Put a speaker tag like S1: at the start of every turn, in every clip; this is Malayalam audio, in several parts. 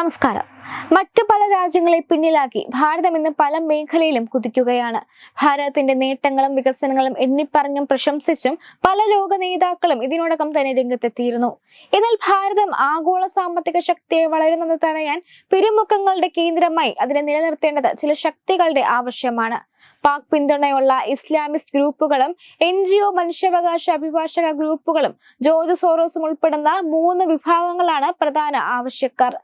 S1: നമസ്കാരം. മറ്റു പല രാജ്യങ്ങളെ പിന്നിലാക്കി ഭാരതം ഇന്ന് പല മേഖലയിലും കുതിക്കുകയാണ്. ഭാരതത്തിന്റെ നേട്ടങ്ങളും വികസനങ്ങളും എണ്ണിപ്പറഞ്ഞും പ്രശംസിച്ചും പല ലോക നേതാക്കളും ഇതിനോടകം തന്നെ രംഗത്തെത്തിയിരുന്നു. എന്നാൽ ഭാരതം ആഗോള സാമ്പത്തിക ശക്തിയെ വളരുന്നത് തടയാൻ പിരിമുഖങ്ങളുടെ കേന്ദ്രമായി അതിനെ നിലനിർത്തേണ്ടത് ചില ശക്തികളുടെ ആവശ്യമാണ്. പാക് പിന്തുണയുള്ള ഇസ്ലാമിസ്റ്റ് ഗ്രൂപ്പുകളും എൻ ജി ഒ മനുഷ്യാവകാശ അഭിഭാഷക ഗ്രൂപ്പുകളും ജോർജ് സോറോസും ഉൾപ്പെടുന്ന മൂന്ന് വിഭാഗങ്ങളാണ് പ്രധാന ആവശ്യക്കാർ.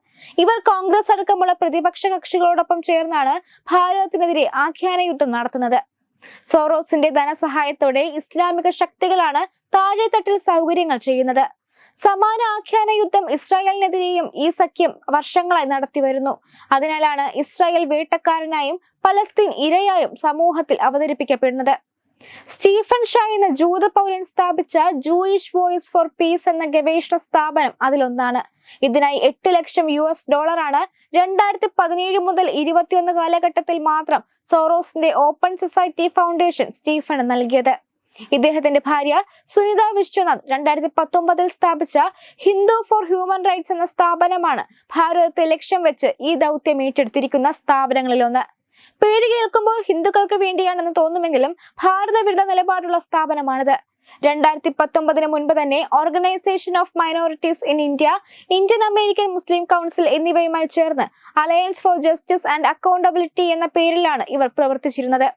S1: ഇവർ കോൺഗ്രസ് അടക്കമുള്ള പ്രതിപക്ഷ കക്ഷികളോടൊപ്പം ചേർന്നാണ് ഭാരതത്തിനെതിരെ ആഖ്യാന യുദ്ധം നടത്തുന്നത്. സോറോസിന്റെ ധനസഹായത്തോടെ ഇസ്ലാമിക ശക്തികളാണ് താഴെത്തട്ടിൽ സൗകര്യങ്ങൾ ചെയ്യുന്നത്. സമാന ആഖ്യാന യുദ്ധം ഇസ്രായേലിനെതിരെയും ഈ സഖ്യം വർഷങ്ങളായി നടത്തിവരുന്നു അതിനാലാണ് ഇസ്രായേൽ വേട്ടക്കാരനായും പലസ്തീൻ ഇരയായും സമൂഹത്തിൽ അവതരിപ്പിക്കപ്പെടുന്നത്. സ്റ്റീഫൻ ഷാ എന്ന ജൂത പൗരൻ സ്ഥാപിച്ച ജൂയിഷ് വോയിസ് ഫോർ പീസ് എന്ന ഗവേഷണ സ്ഥാപനം അതിലൊന്നാണ്. ഇതിനായി എട്ട് ലക്ഷം യു എസ് ഡോളറാണ് രണ്ടായിരത്തി പതിനേഴ് മുതൽ ഇരുപത്തിയൊന്ന് കാലഘട്ടത്തിൽ മാത്രം സോറോസിന്റെ ഓപ്പൺ സൊസൈറ്റി ഫൗണ്ടേഷൻ സ്റ്റീഫന് നൽകിയത്. ഇദ്ദേഹത്തിന്റെ ഭാര്യ സുനിത വിശ്വനാഥ് രണ്ടായിരത്തി പത്തൊമ്പതിൽ സ്ഥാപിച്ച ഹിന്ദു ഫോർ ഹ്യൂമൻ റൈറ്റ്സ് എന്ന സ്ഥാപനമാണ് ഭാരതത്തെ ലക്ഷ്യം വെച്ച് ഈ ദൗത്യം ഏറ്റെടുത്തിരിക്കുന്ന സ്ഥാപനങ്ങളിലൊന്ന്. പേര് കേൾക്കുമ്പോൾ ഹിന്ദുക്കൾക്ക് വേണ്ടിയാണെന്ന് തോന്നുമെങ്കിലും ഭാരത വിരുദ്ധ നിലപാടുള്ള സ്ഥാപനമാണിത്. രണ്ടായിരത്തി പത്തൊമ്പതിന് മുൻപ് തന്നെ organisation of minorities in India Indian American Muslim council എന്നിവയുമായി ചേർന്ന് alliance for justice and accountability എന്ന പേരിലാണ് ഇവർ പ്രവർത്തിച്ചിരുന്നത്.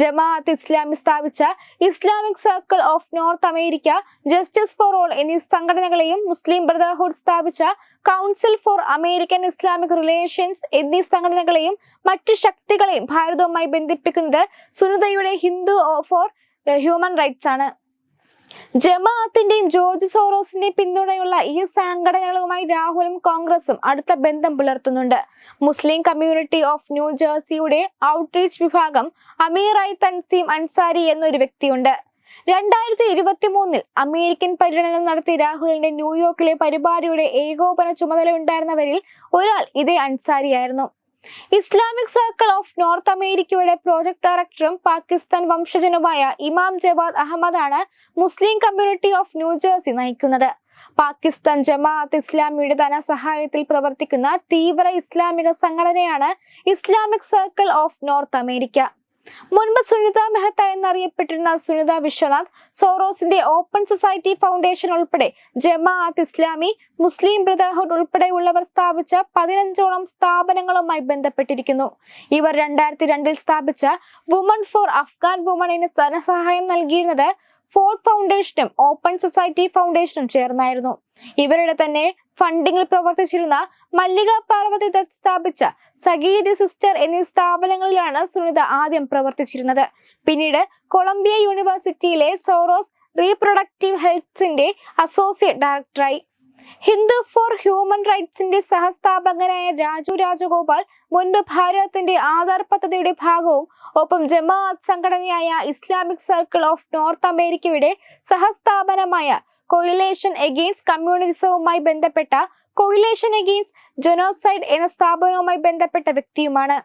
S1: ജമാഅത്ത് ഇസ്ലാമി സ്ഥാപിച്ച Islamic circle of North America justice for all എന്നീ സംഘടനകളെയും മുസ്ലിം ബ്രദർഹുഡ് സ്ഥാപിച്ച council for American Islamic relations എന്നീ സംഘടനകളെയും മറ്റു ശക്തികളെയും ഭാരതവുമായി ബന്ധിപ്പിക്കുന്നത് സുനിതയുടെ ഹിന്ദു ഫോർ ഹ്യൂമൻ റൈറ്റ്സ് ആണ്. ജമാഅത്തിന്റെയും ജോർജ് സോറോസിന്റെയും പിന്തുണയുള്ള ഈ സംഘടനകളുമായി രാഹുലും കോൺഗ്രസും അടുത്ത ബന്ധം പുലർത്തുന്നുണ്ട്. മുസ്ലിം കമ്മ്യൂണിറ്റി ഓഫ് ന്യൂ ജേഴ്സിയുടെ ഔട്ട്റീച്ച് വിഭാഗം അമീറായി തൻസീം അൻസാരി എന്നൊരു വ്യക്തിയുണ്ട്. രണ്ടായിരത്തി ഇരുപത്തി മൂന്നിൽ അമേരിക്കൻ പര്യടനം നടത്തി രാഹുലിന്റെ ന്യൂയോർക്കിലെ പരിപാടിയുടെ ഏകോപന ചുമതല ഉണ്ടായിരുന്നവരിൽ ഒരാൾ ഇതേ അൻസാരിയായിരുന്നു. ഇസ്ലാമിക് സർക്കിൾ ഓഫ് നോർത്ത് അമേരിക്കയുടെ പ്രോജക്ട് ഡയറക്ടറും പാകിസ്ഥാൻ വംശജനുമായ ഇമാം Jawad അഹമ്മദാണ് Muslim community of New Jersey നയിക്കുന്നത്. പാകിസ്ഥാൻ ജമാഅത്ത് ഇസ്ലാമിയുടെ ധനസഹായത്തിൽ പ്രവർത്തിക്കുന്ന തീവ്ര ഇസ്ലാമിക സംഘടനയാണ് Islamic Circle of North America. മുൻപ് സുനിത മെഹത്ത എന്നറിയപ്പെട്ടിരുന്ന സുനിത വിശ്വനാഥ് സോറോസിന്റെ ഓപ്പൺ സൊസൈറ്റി ഫൗണ്ടേഷൻ ഉൾപ്പെടെ ജമാഅത്ത് ഇസ്ലാമി മുസ്ലിം ബ്രദർഹുഡ് ഉൾപ്പെടെയുള്ളവർ സ്ഥാപിച്ച പതിനഞ്ചോളം സ്ഥാപനങ്ങളുമായി ബന്ധപ്പെട്ടിരിക്കുന്നു. ഇവർ രണ്ടായിരത്തി രണ്ടിൽ സ്ഥാപിച്ച വുമൺ ഫോർ അഫ്ഗാൻ വുമണിന് ധനസഹായം നൽകിയിരുന്നത് ഫോർഡ് ഫൗണ്ടേഷനും ഓപ്പൺ സൊസൈറ്റി ഫൗണ്ടേഷനും ചേർന്നായിരുന്നു. ഇവരുടെ തന്നെ ഫണ്ടിങ്ങിൽ പ്രവർത്തിച്ചിരുന്ന മല്ലിക പാർവതി ദത്ത് സ്ഥാപിച്ച സഗീദ് സിസ്റ്റർ എന്നീ സ്ഥാപനങ്ങളിലാണ് സുനിത ആദ്യം പ്രവർത്തിച്ചിരുന്നത്. പിന്നീട് കൊളംബിയ യൂണിവേഴ്സിറ്റിയിലെ സോറോസ് റീപ്രൊഡക്റ്റീവ് ഹെൽത്തിന്റെ അസോസിയേറ്റ് ഡയറക്ടറായി ഹിന്ദു ഫോർ ഹ്യൂമൻ റൈറ്റ്സിന്റെ സഹസ്ഥാപകനായ രാജു രാജഗോപാൽ മുൻപ് ഭാരതത്തിന്റെ ആധാർ പദ്ധതിയുടെ ഭാഗവും ഒപ്പം ജമാഅത്ത് സംഘടനയായ ഇസ്ലാമിക് സർക്കിൾ ഓഫ് നോർത്ത് അമേരിക്കയുടെ സഹസ്ഥാപനമായ കൊയിലേഷൻ എഗെയിൻസ്റ്റ് കമ്മ്യൂണിസവുമായി ബന്ധപ്പെട്ട കൊയിലേഷൻ എഗെയിൻസ്റ്റ് ജനോസൈഡ് എന്ന സ്ഥാപനവുമായി ബന്ധപ്പെട്ട വ്യക്തിയുമാണ്.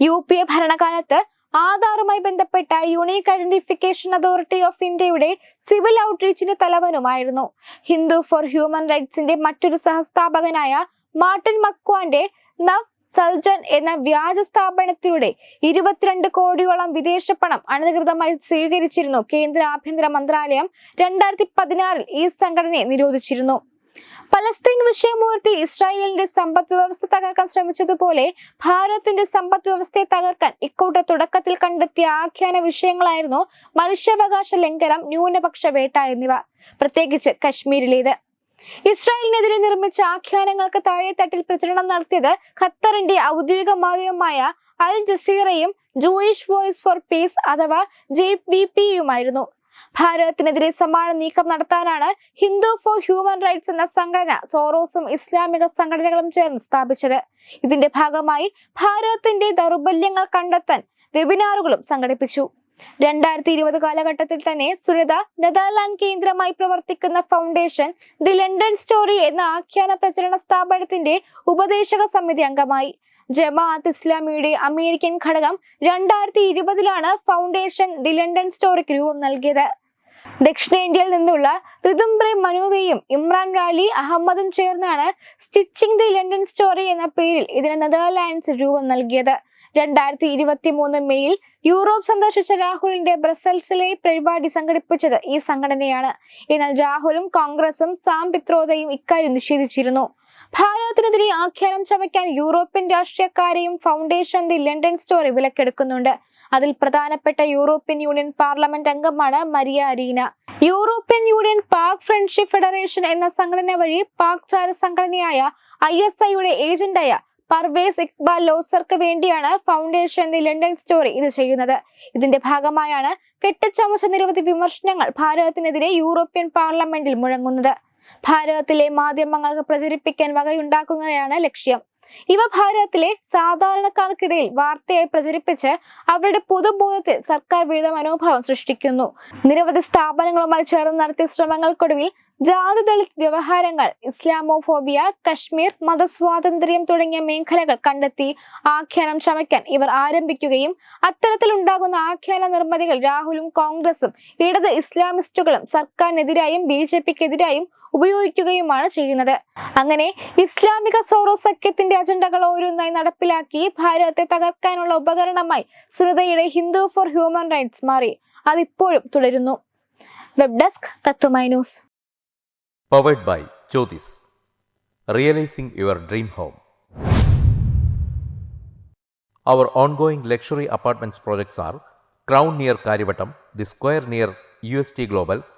S1: യു പി എ ഭരണകാലത്ത് ആധാറുമായി ബന്ധപ്പെട്ട യുണീക് ഐഡന്റിഫിക്കേഷൻ അതോറിറ്റി ഓഫ് ഇന്ത്യയുടെ സിവിൽ ഔട്ട്റീച്ചിന്റെ തലവനുമായിരുന്നു. ഹിന്ദു ഫോർ ഹ്യൂമൻ റൈറ്റ്സിന്റെ മറ്റൊരു സഹസ്ഥാപകനായ മാർട്ടിൻ മക്വാന്റെ നവ് സൽജൻ എന്ന വ്യാജ സ്ഥാപനത്തിലൂടെ ഇരുപത്തിരണ്ട് കോടിയോളം വിദേശ പണം അനധികൃതമായി സ്വീകരിച്ചിരുന്നു കേന്ദ്ര ആഭ്യന്തര മന്ത്രാലയം രണ്ടായിരത്തി പതിനാറിൽ ഈ സംഘടനയെ നിരോധിച്ചിരുന്നു. പലസ്തീൻ വിഷയമുയർത്തി ഇസ്രായേലിന്റെ സമ്പദ് വ്യവസ്ഥ തകർക്കാൻ ശ്രമിച്ചതുപോലെ ഭാരതത്തിന്റെ സമ്പദ് വ്യവസ്ഥയെ തകർക്കാൻ ഇക്കൂട്ട തുടക്കത്തിൽ കണ്ടെത്തിയ ആഖ്യാന വിഷയങ്ങളായിരുന്നു മനുഷ്യാവകാശ ലംഘനം ന്യൂനപക്ഷ വേട്ട എന്നിവ. പ്രത്യേകിച്ച് കശ്മീരിലേത്. ഇസ്രായേലിനെതിരെ നിർമ്മിച്ച ആഖ്യാനങ്ങൾക്ക് താഴെ തട്ടിൽ പ്രചരണം നടത്തിയത് ഖത്തറിന്റെ ഔദ്യോഗിക മാധ്യമമായ അൽ ജസീറയും ജൂയിഷ് വോയിസ് ഫോർ പീസ് അഥവാ ജെ വി പിയുമായിരുന്നു ഭാരതത്തിനെതിരെ സമാന നീക്കം നടത്താനാണ് ഹിന്ദു ഫോർ ഹ്യൂമൻ റൈറ്റ്സ് എന്ന സംഘടന സോറോസും ഇസ്ലാമിക സംഘടനകളും ചേർന്ന് സ്ഥാപിച്ചത്. ഇതിന്റെ ഭാഗമായി ഭാരതത്തിന്റെ ദൗർബല്യങ്ങൾ കണ്ടെത്താൻ വെബിനാറുകളും സംഘടിപ്പിച്ചു. രണ്ടായിരത്തി ഇരുപത് കാലഘട്ടത്തിൽ തന്നെ സുനിത നെതർലാൻഡ് കേന്ദ്രമായി പ്രവർത്തിക്കുന്ന ഫൗണ്ടേഷൻ ദി ലണ്ടൻ സ്റ്റോറി എന്ന ആഖ്യാന പ്രചരണ സ്ഥാപനത്തിന്റെ ഉപദേശക സമിതി അംഗമായി. ജമാഅത്ത് ഇസ്ലാമിയുടെ അമേരിക്കൻ ഘടകം രണ്ടായിരത്തി ഇരുപതിലാണ് ഫൗണ്ടേഷൻ ദി ലണ്ടൻ സ്റ്റോറിക്ക് രൂപം നൽകിയത്. ദക്ഷിണേന്ത്യയിൽ നിന്നുള്ള ഋതുംബ്രെ മനുവയും ഇമ്രാൻ റാലി അഹമ്മദും ചേർന്നാണ് സ്റ്റിച്ചിങ് ദി ലണ്ടൻ സ്റ്റോറി എന്ന പേരിൽ ഇതിന് നെതർലാൻഡ്സ് രൂപം നൽകിയത്. രണ്ടായിരത്തി ഇരുപത്തി മൂന്ന് മെയ്യിൽ യൂറോപ്പ് സന്ദർശിച്ച രാഹുലിന്റെ ബ്രസൽസിലെ പരിപാടി സംഘടിപ്പിച്ചത് ഈ സംഘടനയാണ്. എന്നാൽ രാഹുലും കോൺഗ്രസും സാം പിത്രോദയും ഇക്കാര്യം നിഷേധിച്ചിരുന്നു. ഭാരതത്തിനെതിരെ ആഖ്യാനം ചമയ്ക്കാൻ യൂറോപ്യൻ രാഷ്ട്രീയക്കാരെയും ഫൗണ്ടേഷൻ ദി ലണ്ടൻ സ്റ്റോറി വിലക്കെടുക്കുന്നുണ്ട്. അതിൽ പ്രധാനപ്പെട്ട യൂറോപ്യൻ യൂണിയൻ പാർലമെന്റ് അംഗമാണ് Maria Arena. European Union Pak Friendship Federation എന്ന സംഘടന വഴി പാക് ചാര സംഘടനയായ ഐ എസ് ഐയുടെ ഏജന്റായ പർവേസ് ഇക്ബാൽ ലോസർക്ക് വേണ്ടിയാണ് ഫൗണ്ടേഷൻ ദി ലണ്ടൻ സ്റ്റോറി ഇത് ചെയ്യുന്നത്. ഇതിന്റെ ഭാഗമായാണ് കെട്ടിച്ചമച്ച നിരവധി വിമർശനങ്ങൾ ഭാരതത്തിനെതിരെ യൂറോപ്യൻ പാർലമെന്റിൽ മുഴങ്ങുന്നത്. ഭാരതത്തിലെ മാധ്യമങ്ങൾക്ക് പ്രചരിപ്പിക്കാൻ വകയുണ്ടാക്കുകയാണ് ലക്ഷ്യം. ഇവ ഭാരതത്തിലെ സാധാരണക്കാർക്കിടയിൽ വാർത്തയായി പ്രചരിപ്പിച്ച് അവരുടെ പൊതുബോധത്തിൽ സർക്കാർ വിരുദ്ധ മനോഭാവം സൃഷ്ടിക്കുന്നു. നിരവധി സ്ഥാപനങ്ങളുമായി ചേർന്ന് നടത്തിയ ശ്രമങ്ങൾക്കൊടുവിൽ ജാതി ദളിത് വ്യവഹാരങ്ങൾ ഇസ്ലാമോഫോബിയ കശ്മീർ മതസ്വാതന്ത്ര്യം തുടങ്ങിയ മേഖലകൾ കണ്ടെത്തി ആഖ്യാനം ചമയ്ക്കാൻ ഇവർ ആരംഭിക്കുകയും അത്തരത്തിലുണ്ടാകുന്ന ആഖ്യാന നിർമ്മിതികൾ രാഹുലും കോൺഗ്രസും ഇടത് ഇസ്ലാമിസ്റ്റുകളും സർക്കാരിനെതിരായും ബി ജെ പിക്കെതിരായും ഉപയോഗിക്കുകയുമാണ് ചെയ്യുന്നത്. അങ്ങനെ ഇസ്ലാമിക സോറോ സഖ്യത്തിന്റെ അജണ്ടകൾ ഓരോന്നായി നടപ്പിലാക്കി ഭാരതത്തെ തകർക്കാനുള്ള ഉപകരണമായി സുനിതയുടെ ഹിന്ദു ഫോർ ഹ്യൂമൻ റൈറ്റ്സ് മാറി. അതിപ്പോഴും തുടരുന്നു. Web desk Tatwamayi news.
S2: Powered by Jyothis. Realising your dream home. Our ongoing luxury apartments projects are Crown near Karyavattom the Square near U S T Crown